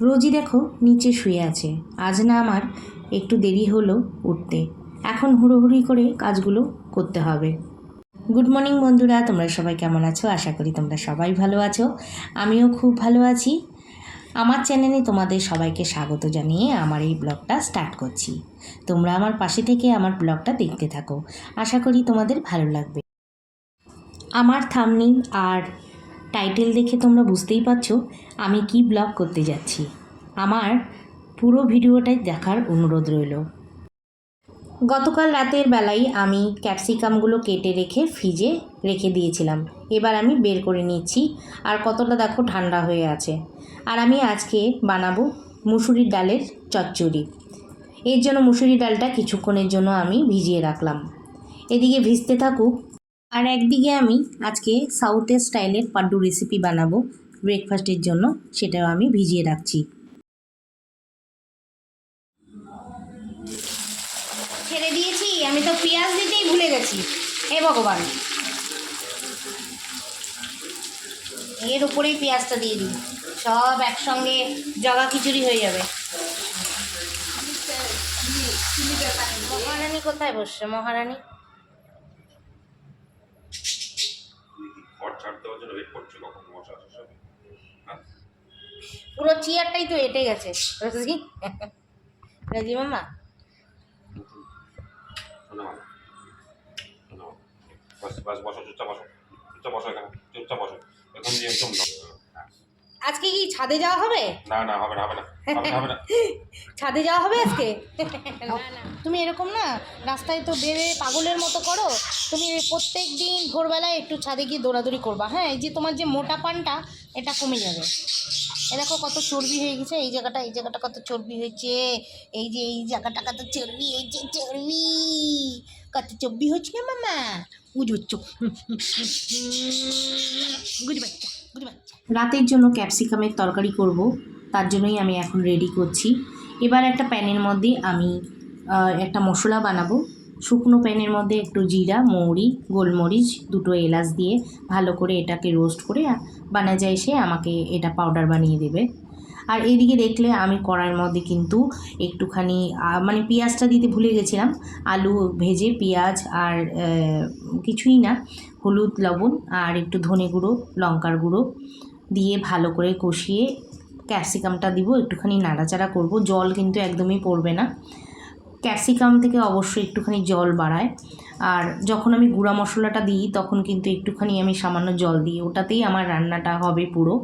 রোজই দেখো নিচে শুয়ে আছে। আজ না আমার একটু দেরি হলো উঠতে। এখন হুড়োহুড়ি করে কাজগুলো করতে হবে। গুড মর্নিং বন্ধুরা, তোমরা সবাই কেমন আছো? আশা করি তোমরা সবাই ভালো আছো। আমিও খুব ভালো আছি। আমার চ্যানেলে তোমাদের সবাইকে স্বাগত জানিয়ে আমার এই ব্লগটা স্টার্ট করছি। তোমরা আমার পাশে থেকে আমার ব্লগটা দেখতে থাকো। আশা করি তোমাদের ভালো লাগবে। আমার থামনি আর টাইটেল দেখে তোমরা বুঝতেই পারছ আমি কি ব্লগ করতে যাচ্ছি। আমার পুরো ভিডিওটাই দেখার অনুরোধ রইল। গতকাল রাতের বেলায় আমি ক্যাপসিকামগুলো কেটে রেখে ফ্রিজে রেখে দিয়েছিলাম। এবার আমি বের করে নিচ্ছি, আর কতটা দেখো ঠান্ডা হয়ে আছে। আর আমি আজকে বানাবো মুসুরির ডালের চচ্চড়ি। এর জন্য মুসুরি ডালটা কিছুক্ষণের জন্য আমি ভিজিয়ে রাখলাম। এদিকে ভিজতে থাকুক আর একদিকে আমি আজকে সাউথের স্টাইলের পাড্ডু রেসিপি বানাবো ব্রেকফাস্টের জন্য, সেটাও আমি ভিজিয়ে রাখছি। ছেড়ে দিয়েছি, আমি তো পেঁয়াজ দিতেই ভুলে গেছি। হে ভগবান। এর উপরেই পেঁয়াজটা দিয়ে দিই। সব একসঙ্গে জগা খিচুড়ি হয়ে যাবে। মহারানী কোথায় বসছে? মহারানী? জন্য ওয়েট করছ কখন মশা সব? হ্যাঁ। পুরো চেয়ারটাই তো এটে গেছে। রাজি রাজি মামা? বাস বসো চুপচাপ বসো। চুপচাপ বসো এখানে। চুপচাপ বসো। এখন নিয়ে একদম আজকে কি ছাদে যাওয়া হবে? না না হবে না হবে না হবে না ছাদে যাওয়া হবে আজকে? তুমি এরকম না রাস্তায় তো বেড়ে পাগলের মতো করো। তুমি প্রত্যেক দিন ভোরবেলায় একটু ছাদে গিয়ে দৌড়াদৌড়ি করবা। হ্যাঁ এই যে তোমার যে মোটা পানটা এটা কমে যাবে। এ দেখো কত চর্বি হয়ে গেছে এই জায়গাটা এই জায়গাটা কত চর্বি হয়েছে। এই যে এই জায়গাটা কত চর্বি হয়েছে চর্বি। কত চর্বি হচ্ছে মামা? গুড হচ্ছে বাচ্চা বাচ্চা রাতের জন্য ক্যাপসিকামের তরকারি করব, তার জন্যই আমি এখন রেডি করছি। এবার একটা প্যানের মধ্যে আমি একটা মশলা বানাবো। শুকনো প্যানের মধ্যে একটু জিরা, মৌরি, গোলমরিচ, দুটো এলাচ দিয়ে ভালো করে এটাকে রোস্ট করে বানা যায় সে আমাকে এটা পাউডার বানিয়ে দেবে। আর এইদিকে দেখলে আমি কড়াইয়ের মধ্যে কিন্তু একটুখানি মানে পেঁয়াজটা দিতে ভুলে গেছিলাম। আলু ভেজে পেঁয়াজ আর কিছুই না, হলুদ, লবণ আর একটু ধনে গুঁড়ো, লঙ্কার গুঁড়ো দিয়ে ভালো করে কষিয়ে ক্যাপসিকামটা দিব, একটুখানি নাড়াচাড়া করব। জল কিন্তু একদমই পড়বে না। ক্যাপসিকাম থেকে অবশ্যই একটুখানি জল বাড়ায়। আর যখন আমি গুঁড়া মশলাটা দিই, তখন কিন্তু একটুখানি আমি সামান্য জল দিই। ওটাতেই আমার রান্নাটা হবে পুরো।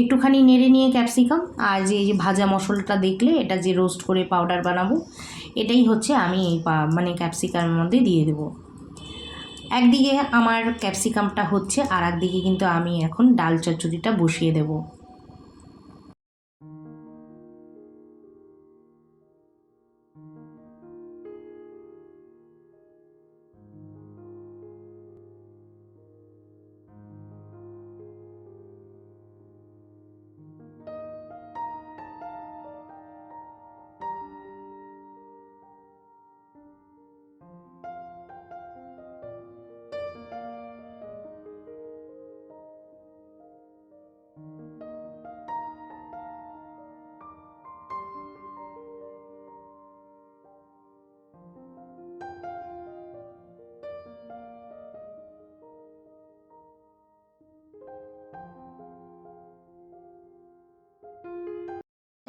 একটুখানি নেড়ে নিয়ে ক্যাপসিকাম আর যে যে ভাজা মশলাটা দেখলে এটা যে রোস্ট করে পাউডার বানাবো, এটাই হচ্ছে আমি এই মানে ক্যাপসিকামের মধ্যে দিয়ে দেবো। একদিকে আমার ক্যাপসিকামটা হচ্ছে আর একদিকে কিন্তু আমি এখন ডাল চচ্চড়িটা বসিয়ে দেবো।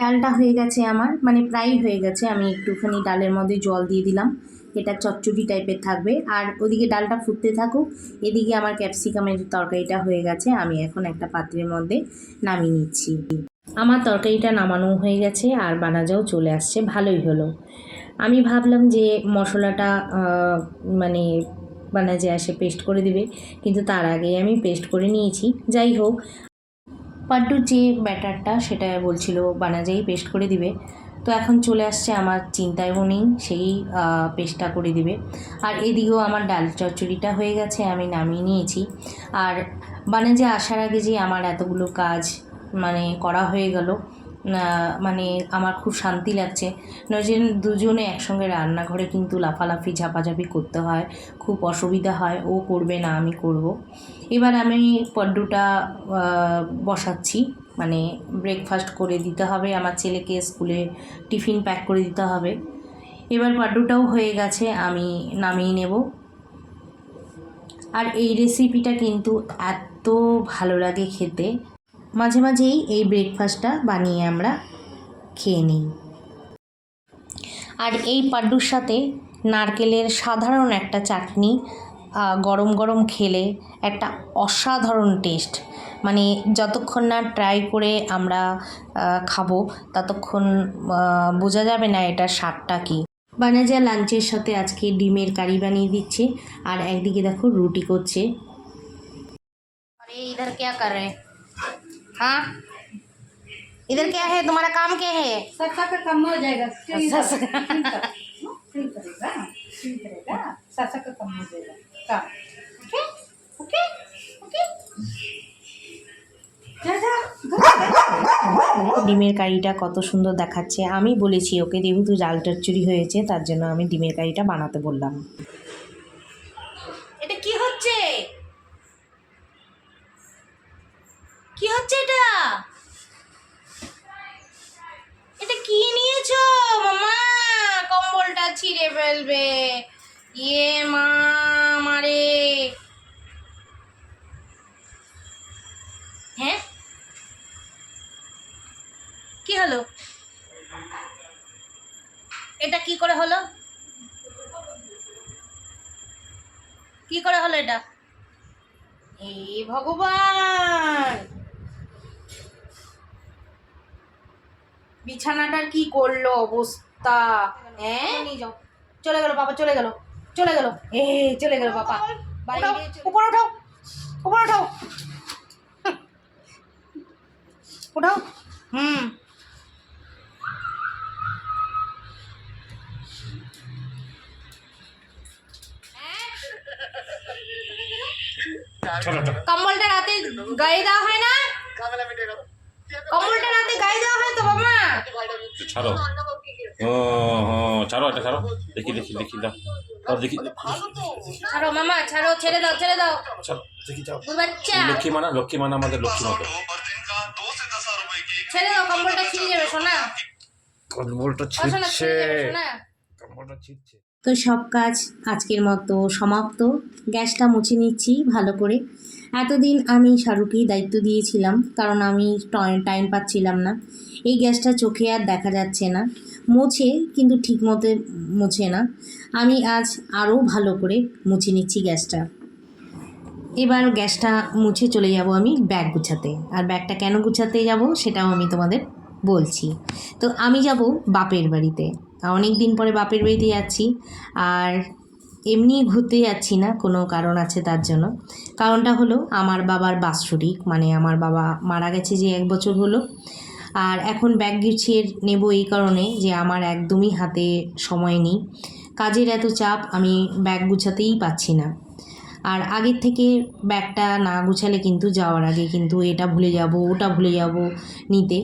ডালটা হয়ে গেছে আমার মানে প্রায় হয়ে গেছে, আমি একটুখানি ডালের মধ্যে জল দিয়ে দিলাম। এটা চচ্চড়ি টাইপের থাকবে। আর ওদিকে ডালটা ফুটতে থাকুক, এদিকে আমার ক্যাপসিকামের তরকারিটা হয়ে গেছে, আমি এখন একটা পাত্রের মধ্যে নামিয়ে নিচ্ছি। আমার তরকারিটা নামানো হয়ে গেছে, আর বানাজাও চলে আসছে, ভালোই হলো। আমি ভাবলাম যে মশলাটা মানে বানাজে আসে পেস্ট করে দিবে, কিন্তু তার আগে আমি পেস্ট করে নিয়েছি। যাই হোক পাড্ডুর যে ব্যাটারটা সেটা বলছিল, বানাজাই পেস্ট করে দিবে। তো এখন চলে আসছে আমার চিন্তায় নেই, সেই পেস্টটা করে দিবে। আর এদিকেও আমার ডাল চচ্চড়িটা হয়ে গেছে, আমি নামিয়ে নিয়েছি। আর বানাজে আসার আগে যে আমার এতগুলো কাজ মানে করা হয়ে গেল মানে আমার খুব শান্তি লাগছে। নয় দুজনে একসঙ্গে রান্নাঘরে কিন্তু লাফালাফি, ঝাপাঝাপি করতে হয়। খুব অসুবিধা হয়, ও করবে না, আমি করব। এবার আমি পড্ডুটা বসাচ্ছি। মানে ব্রেকফাস্ট করে দিতে হবে, আমার ছেলেকে স্কুলে টিফিন প্যাক করে দিতে হবে। এবার পাড্ডুটাও হয়ে গেছে, আমি নামিয়ে নেব। আর এই রেসিপিটা কিন্তু এত ভালো লাগে খেতে। মাঝে মাঝেই এই ব্রেকফাস্টটা বানিয়ে আমরা খেয়ে নিই। আর এই পাড্ডুর সাথে নারকেলের সাধারণ একটা চাটনি গরম গরম খেলে একটা অসাধারণ টেস্ট মানে যতক্ষণ না ট্রাই করে আমরা খাব, ততক্ষণ বোঝা যাবে না এটা স্বাদটা কী। বানাজা লাঞ্চের সাথে আজকে ডিমের কারি বানিয়ে দিচ্ছে। আর একদিকে দেখো রুটি করছে। ইধার ক্যা কর রে? हैं हाँ इधर क्या है तुम्हारा काम क्या है सत्ता का कम हो जाएगा स्टील अच्छा, का स्टील करेगा स्टील करेगा सत्ता का कम हो जाएगा काम ओके ओके ओके जा जा ডিমের কারিটা কত সুন্দর দেখাচ্ছে আমি বলেছি ওকে যেহেতু জাল চচ্চড়ি হয়েছে তার জন্য আমি ডিমের কারিটা বানাতে বললাম ছিঁড়ে ফেলবে ইয়ে মা মারে হ্যাঁ? কি হলো? এটা কি করে হলো? কি করে হলো এটা? হে ভগবান! বিছানাটার কি করল অবস্থা? হ্যাঁ নিয়ে যাও চলে গেল বাবা চলে গেল চলে গেল এ চলে গেল বাবা বাইরে উপর ওঠাও উপর ওঠাও ওঠাও হুম চলো চলো কম্বলটা রাতে গায়ে দেওয়া হয় না কম্বলটা রাতে গায়ে দেওয়া হয় তো বাবা ছাড়ো ছাড়ো এটা ছাড়ো। দেখি দেখি দেখি দাও। দেখি। ছাড়ো মামা ছাড়ো ছেড়ে দাও ছেড়ে দাও। ছাড়ো দেখি দাও বাচ্চা। লক্ষ্মী মানা লক্ষ্মী মানা আমাদের লক্ষ্মী মতো। ছেড়ে দাও কম্বলটা ছিঁড়ে যাবে শোনা কম্বলটা ও শোনা ছিঁড়ে যাবে শোনা কম্বলটা ছিটছে তো সব কাজ আজকের মতো সমাপ্ত। গ্যাসটা মুছে নিচ্ছি ভালো করে। এতদিন আমি শাহরুখকেই দায়িত্ব দিয়েছিলাম কারণ আমি টাইম পাচ্ছিলাম না। এই গ্যাসটা চোখে আর দেখা যাচ্ছে না। মোছে, কিন্তু ঠিক মতো মোছে না। আমি আজ আরও ভালো করে মুছে নিচ্ছি গ্যাসটা। এবার গ্যাসটা মুছে চলে যাব আমি ব্যাগ গুছাতে। আর ব্যাগটা কেন গুছাতে যাব সেটাও আমি তোমাদের বলছি। তো আমি যাব বাপের বাড়িতে। অনেক দিন পরে বাপের বাড়িতে যাচ্ছি। আর এমনি ঘুরতে যাচ্ছি না, কোনো কারণ আছে তার জন্য। কারণটা হলো আমার বাবার বাৎসরিক মানে আমার বাবা মারা গেছে যে এক বছর হলো। আর এখন ব্যাগ গুছিয়ে নেব এই কারণে যে আমার একদমই হাতে সময় নেই। কাজের এত চাপ আমি ব্যাগ গুছাতেই পাচ্ছি না। আর আগের থেকে ব্যাগটা না গুছালে কিন্তু যাওয়ার আগে কিন্তু এটা ভুলে যাব, ওটা ভুলে যাব নিতে।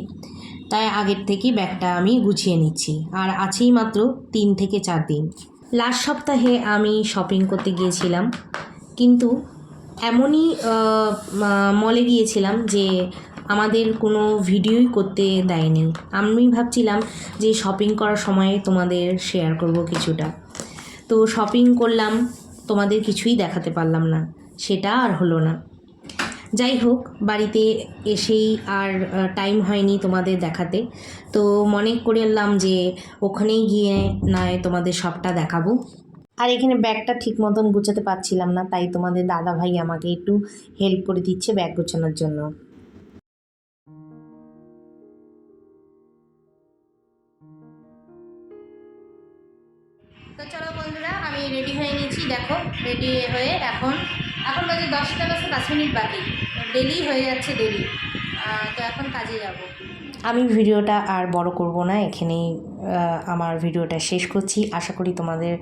তাই আগের থেকেই ব্যাগটা আমি গুছিয়ে নিচ্ছি। আর আছেই মাত্র তিন থেকে চার দিন। লাস্ট সপ্তাহে আমি শপিং করতে গিয়েছিলাম। কিন্তু এমনই মলে গিয়েছিলাম যে আমাদের কোনো ভিডিওই করতে দেয়নি। আমি ভাবছিলাম যে শপিং করার সময় তোমাদের শেয়ার করব কিছুটা। তো শপিং করলাম, তোমাদের কিছুই দেখাতে পারলাম না। সেটা আর হলো না। যাই হোক, বাড়িতে এসেই আর টাইম হয়নি তোমাদের দেখাতে। তো মনে করে করলাম যে ওখানেই গিয়ে নয় তোমাদের সবটা দেখাবো। আর এখানে ব্যাগটা ঠিক মতন গুছাতে পারছিলাম না, তাই তোমাদের দাদা ভাই আমাকে একটু হেল্প করে দিচ্ছে ব্যাগ গোছানোর জন্য। তো চলো বন্ধুরা, আমি রেডি হয়ে নিয়েছি, দেখো রেডি হয়ে এখন এখন বাজে দশটা দশটা পাঁচ মিনিট বাকি। ডেলি হয়ে যাচ্ছে ডেলি তো এখন কাজে যাব। আমি ভিডিওটা আর বড় করব না, এখানেই আমার ভিডিওটা শেষ করছি। আশা করি তোমাদের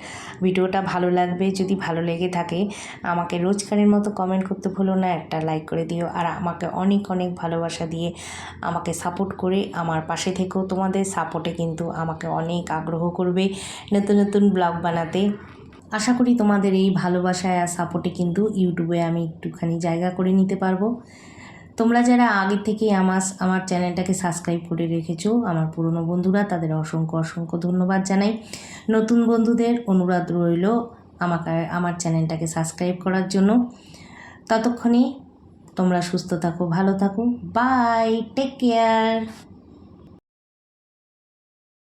ভিডিওটা ভালো লাগবে। যদি ভালো লেগে থাকে, আমাকে রোজকারের মতো কমেন্ট করতে ভুলো না। একটা লাইক করে দিও। আর আমাকে অনেক অনেক ভালোবাসা দিয়ে আমাকে সাপোর্ট করে আমার পাশে থেকেও তোমাদের সাপোর্টে কিন্তু আমাকে অনেক আগ্রহ করবে নতুন নতুন ব্লগ বানাতে। আশা করি তোমাদের এই ভালোবাসায় আর সাপোর্টে কিন্তু ইউটিউবে আমি একটুখানি জায়গা করে নিতে পারব। তোমরা যারা আগে থেকে আমার আমার চ্যানেলটাকে সাবস্ক্রাইব করে রেখেছো, আমার পুরনো বন্ধুরা, তাদের অসংখ্য অসংখ্য ধন্যবাদ জানাই। নতুন বন্ধুদের অনুরোধ রইল আমাকে, আমার চ্যানেলটাকে সাবস্ক্রাইব করার জন্য। ততক্ষণে তোমরা সুস্থ থাকো, ভালো থাকো। Bye, take care.